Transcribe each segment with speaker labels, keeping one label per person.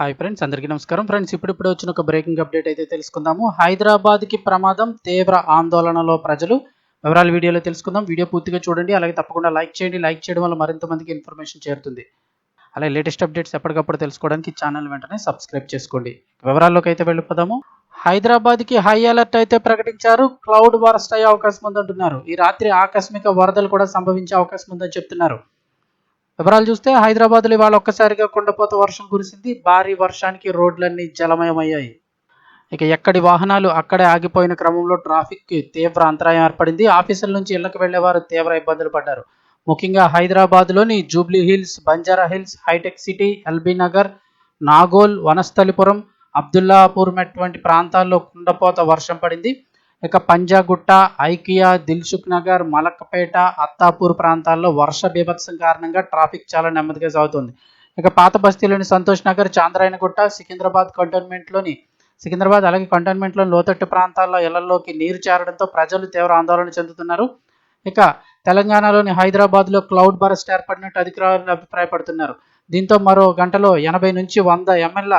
Speaker 1: Hi friends అందరికీ నమస్కారం. Friends ఇప్పుడిప్పుడు వచ్చిన ఒక బ్రేకింగ్ అప్డేట్ అయితే తెలుసుకుందాము. హైదరాబాద్కి ప్రమాదం తీవ్ర ఆందోళనలో ప్రజలు. వివరాలు వీడియోలో తెలుసుకుందాం. వీడియో పూర్తిగా చూడండి. అలాగే తప్పకుండా లైక్ చేయండి. లైక్ చేయడం వల్ల మరింత మందికి ఇన్ఫర్మేషన్ చేరుతుంది. అలాగే లేటెస్ట్ అప్డేట్స్ ఎప్పటికప్పుడు తెలుసుకోవడానికి ఛానల్ వెంటనే సబ్స్క్రైబ్ చేసుకోండి. వివరాల్లోకి అయితే వెళ్ళిపోదాము. హైదరాబాద్కి హై అలర్ట్ అయితే ప్రకటించారు. క్లౌడ్ వరస్ట్ అయ్యే అవకాశం ఉందంటున్నారు. ఈ రాత్రి ఆకస్మిక వరదలు కూడా సంభవించే అవకాశం ఉందని చెప్తున్నారు. వివరాలు చూస్తే హైదరాబాద్లో ఇవాళ ఒక్కసారిగా కుండపోత వర్షం కురిసింది. భారీ వర్షానికి రోడ్లన్నీ జలమయమయ్యాయి. ఇక ఎక్కడి వాహనాలు అక్కడే ఆగిపోయిన క్రమంలో ట్రాఫిక్కి తీవ్ర అంతరాయం ఏర్పడింది. ఆఫీసుల నుంచి ఇళ్ళకు వెళ్ళేవారు తీవ్ర ఇబ్బందులు పడ్డారు. ముఖ్యంగా హైదరాబాద్లోని జూబ్లీ హిల్స్ బంజారా హిల్స్ హైటెక్ సిటీ ఎల్బీ నగర్ నాగోల్ వనస్థలిపురం అబ్దుల్లాపూర్ వంటి ప్రాంతాల్లో కుండపోత వర్షం పడింది. ఇక పంజాగుట్ట ఐకియా దిల్సుఖ్ నగర్ మలక్పేట అత్తాపూర్ ప్రాంతాల్లో వర్ష బీభత్సం కారణంగా ట్రాఫిక్ చాలా నెమ్మదిగా సాగుతుంది. ఇక పాత బస్తీలోని సంతోష్ నగర్ చాంద్రాయనగుట్ట సికింద్రాబాద్ కంటోన్మెంట్లోని సికింద్రాబాద్ అలాగే కంటోన్మెంట్లోని లోతట్టు ప్రాంతాల్లో ఇళ్ళలోకి నీరు చేరడంతో ప్రజలు తీవ్ర ఆందోళన చెందుతున్నారు. ఇక తెలంగాణలోని హైదరాబాద్లో క్లౌడ్ బరస్ట్ ఏర్పడినట్టు అధికారులు అభిప్రాయపడుతున్నారు. దీంతో మరో గంటలో ఎనభై నుంచి వంద ఎంఎల్ల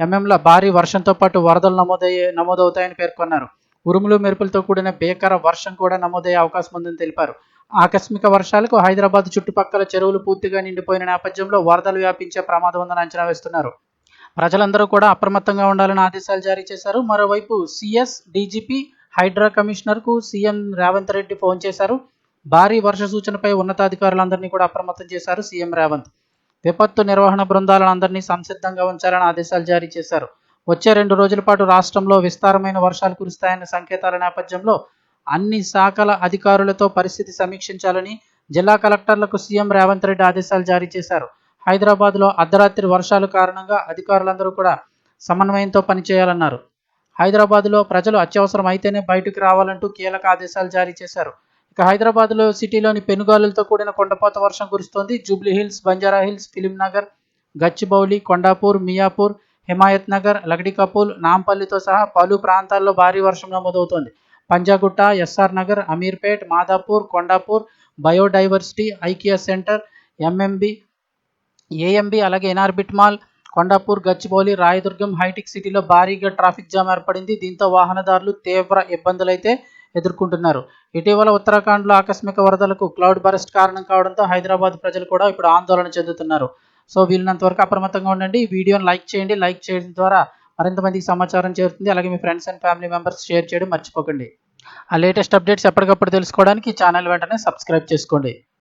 Speaker 1: ఎంఎంల భారీ వర్షంతో పాటు వరదలు నమోదయ్యే నమోదవుతాయని పేర్కొన్నారు. ఉరుములు మెరుపులతో కూడిన భీకర వర్షం కూడా నమోదయ్యే అవకాశం ఉందని తెలిపారు. ఆకస్మిక వర్షాలకు హైదరాబాద్ చుట్టుపక్కల చెరువులు పూర్తిగా నిండిపోయిన నేపథ్యంలో వరదలు వ్యాపించే ప్రమాదం ఉందని అంచనా వేస్తున్నారు. ప్రజలందరూ కూడా అప్రమత్తంగా ఉండాలని ఆదేశాలు జారీ చేశారు. మరోవైపు సిఎస్ డీజీపీ హైడ్రా కమిషనర్కు సీఎం రేవంత్ రెడ్డి ఫోన్ చేశారు. భారీ వర్ష సూచనపై ఉన్నతాధికారులందరినీ కూడా అప్రమత్తం చేశారు సీఎం రేవంత్. విపత్తు నిర్వహణ బృందాలను అందరినీ సంసిద్ధంగా ఉంచాలని ఆదేశాలు జారీ చేశారు. వచ్చే రెండు రోజుల పాటు రాష్ట్రంలో విస్తారమైన వర్షాలు కురుస్తాయన్న సంకేతాల నేపథ్యంలో అన్ని శాఖల అధికారులతో పరిస్థితి సమీక్షించాలని జిల్లా కలెక్టర్లకు సీఎం రేవంత్ రెడ్డి ఆదేశాలు జారీ చేశారు. హైదరాబాద్లో అర్ధరాత్రి వర్షాల కారణంగా అధికారులందరూ కూడా సమన్వయంతో పనిచేయాలన్నారు. హైదరాబాద్లో ప్రజలు అత్యవసరం అయితేనే బయటకు రావాలంటూ కీలక ఆదేశాలు జారీ చేశారు. ఇక హైదరాబాద్లో సిటీలోని పెనుగాలులతో కూడిన కొండపోత వర్షం కురుస్తోంది. జూబ్లీ హిల్స్ బంజారా హిల్స్ ఫిలిం నగర్ గచ్చిబౌలి కొండాపూర్ మియాపూర్ హిమాయత్ నగర్ లగడికపూల్ నాంపల్లితో సహా పలు ప్రాంతాల్లో భారీ వర్షం నమోదవుతోంది Panjagutta S R Nagar Ameerpet Madhapur Kondapur biodiversity IKEA centre M M B A M B అలాగే ఎన్ఆర్బిట్ మాల్ కొండాపూర్ గచ్చిబౌలి రాయదుర్గం హైటెక్ సిటీలో భారీగా ట్రాఫిక్ జామ్ ఏర్పడింది. దీంతో వాహనదారులు తీవ్ర ఇబ్బందులైతే ఎదుర్కొంటున్నారు. ఇటీవల ఉత్తరాఖండ్లో ఆకస్మిక వరదలకు క్లౌడ్ బరెస్ట్ కారణం కావడంతో హైదరాబాద్ ప్రజలు కూడా ఇప్పుడు ఆందోళన చెందుతున్నారు. సో వీళ్ళనంత వరకు అప్రమత్తంగా ఉండండి. ఈ వీడియోని లైక్ చేయండి. లైక్ చేయడం ద్వారా మరింత మందికి సమాచారం చేరుతుంది. అలాగే మీ friends and family members share చేయడం మర్చిపోకండి. ఆ లేటెస్ట్ అప్డేట్స్ ఎప్పటికప్పుడు తెలుసుకోవడానికి ఛానల్ వెంటనే సబ్స్క్రైబ్ చేసుకోండి.